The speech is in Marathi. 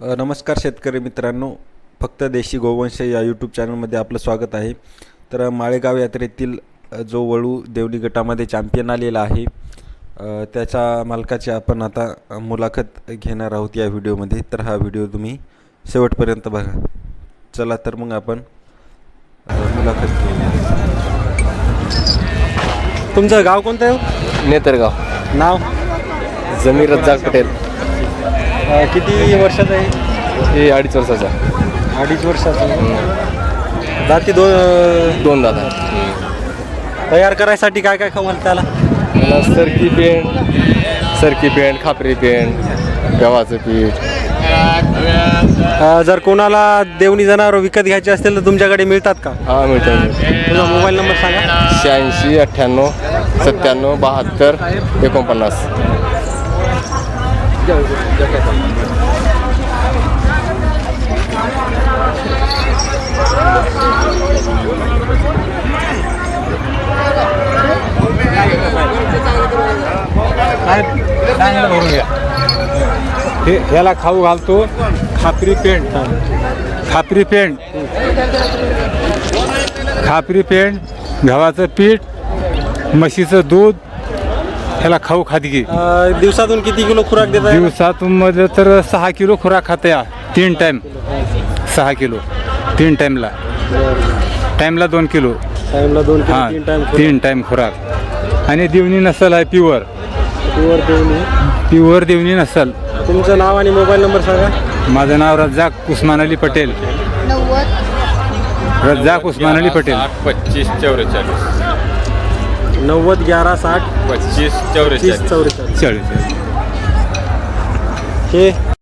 नमस्कार शेतकरी मित्रांनो. फक्त देशी गोवंश या यूट्यूब चॅनलमध्ये आपलं स्वागत आहे. तर माळेगाव यात्रेतील जो वळू देवणी गटामध्ये चॅम्पियन आलेला आहे त्याच्या मालकाची आपण आता मुलाखत घेणार आहोत या व्हिडिओमध्ये. तर हा व्हिडिओ तुम्ही शेवटपर्यंत बघा. चला तर मग आपण मुलाखत तुमचं गाव कोणतं आहे हो? नेतरगाव. नाव? जमीर रज्जाक पटेल. अ, किती वर्षाचं आहे? हे अडीच वर्षाचा अडीच वर्षाचं जाती दोन दोन दादा तयार करायसाठी काय काय खवल त्याला? मला सरकी पेंट सरकी पेंट खापरी पेंट गव्हाचं पीठ. अ, जर कोणाला देवणी जनावर विकत घ्यायचे असतील तर तुमच्याकडे मिळतात का? हा मिळतं तुझा मोबाईल नंबर सांगा. शहाऐंशी अठ्ठ्याण्णव सत्त्याण्णव बहात्तर एकोणपन्नास. चांगलं भरून घ्या. हे ह्याला खाऊ घालतो. खापरी पेंट खापरी पेंट खापरी पेंट गव्हाचं पीठ म्हशीचं दूध ह्याला खाऊ खादगी अ, दिवसातून किती किलो खुराक देता दिवसातून मध्ये तर सहा किलो खुराक खाते या. तीन टाईम सहा किलो. तीन टाईमला टाईमला दोन किलो. टाइमला दोन किलो हां तीन टाइम तीन टाईम खुराक. आणि देवणी नसल आहे pure pure Deoni. Pure Deoni नसल. तुमचं नाव आणि मोबाईल नंबर सांगा. माझं नाव रज्जाक उस्मान अली पटेल. रज्जाक उस्मान अली पटेल. पच्चीस चौवेचाळीस. नव्वद ग्यारा साठ पच्चीस चौवेचाळीस चौवेचाळीस चाळीस. हे